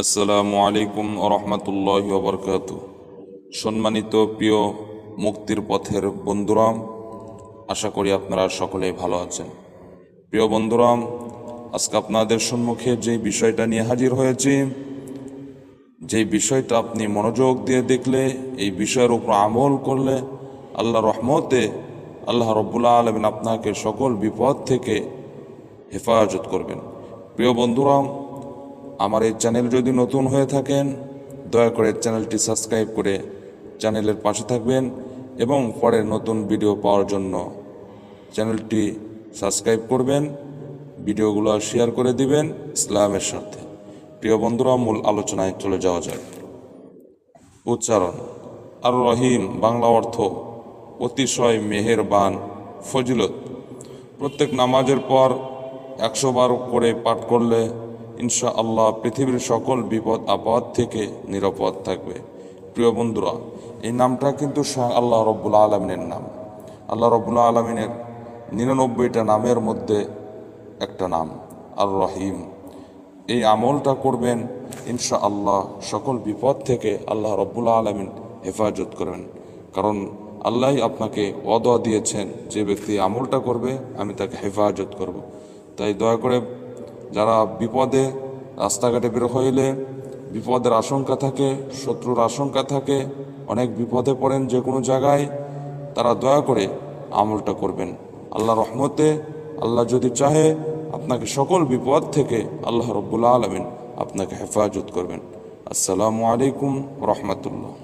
আসসালামু আলাইকুম রহমতুল্লাহ বরকাত সম্মানিত প্রিয় মুক্তির পথের বন্ধুরাম, আশা করি আপনারা সকলেই ভালো আছেন। প্রিয় বন্ধুরাম, আজকে আপনাদের সম্মুখে যে বিষয়টা নিয়ে হাজির হয়েছি যেই বিষয়টা আপনি মনোযোগ দিয়ে দেখলে, এই বিষয়ের উপর আমল করলে আল্লাহ রহমতে আল্লাহ রব্বুল্লাহ আলমিন আপনাকে সকল বিপদ থেকে হেফাজত করবেন। প্রিয় বন্ধুরাম আমার এই চ্যানেল যদি নতুন হয়ে থাকেন, দয়া করে চ্যানেলটি সাবস্ক্রাইব করে চ্যানেলের পাশে থাকবেন এবং পরের নতুন ভিডিও পাওয়ার জন্য চ্যানেলটি সাবস্ক্রাইব করবেন ভিডিওগুলো শেয়ার করে দিবেন ইসলামের সাথে। প্রিয় বন্ধুরা, মূল আলোচনায় চলে যাওয়া যাক। উচ্চারণ আর রহিম বাংলা অর্থ, অতিশয় মেহেরবান, ফজিলত। প্রত্যেক নামাজের পর একশো বার করে পাঠ করলে ইনশা আল্লাহ পৃথিবীর সকল বিপদ, আপদ থেকে নিরাপদ থাকবে। প্রিয় বন্ধুরা, এই নামটা কিন্তু স্বয়ং আল্লাহ রব্বুল আলমিনের নাম। আল্লাহ রব্বুল্লা আলমিনের নিরানব্বইটা নামের মধ্যে একটা নাম আর রহিম এই আমলটা করবেন ইনশা আল্লাহ সকল বিপদ থেকে আল্লাহ রব্বুল্লা আলমিন হেফাজত করবেন। কারণ আল্লাহ আপনাকে অদয়া দিয়েছেন, যে ব্যক্তি আমলটা করবে, আমি তাকে হেফাজত করব। তাই দয়া করে যারা বিপদে রাস্তাঘাটে বের হইলে, বিপদের আশঙ্কা থাকে, শত্রুর আশঙ্কা থাকে, অনেক বিপদে পড়েন যে কোনো জায়গায়, তারা দয়া করে আমলটা করবেন। আল্লাহ রহমতে আল্লাহ যদি চাহে, আপনাকে সকল বিপদ থেকে আল্লাহ রব্বুল আলমিন আপনাকে হেফাজত করবেন। আসসালামু আলাইকুম রহমতুল্লাহ।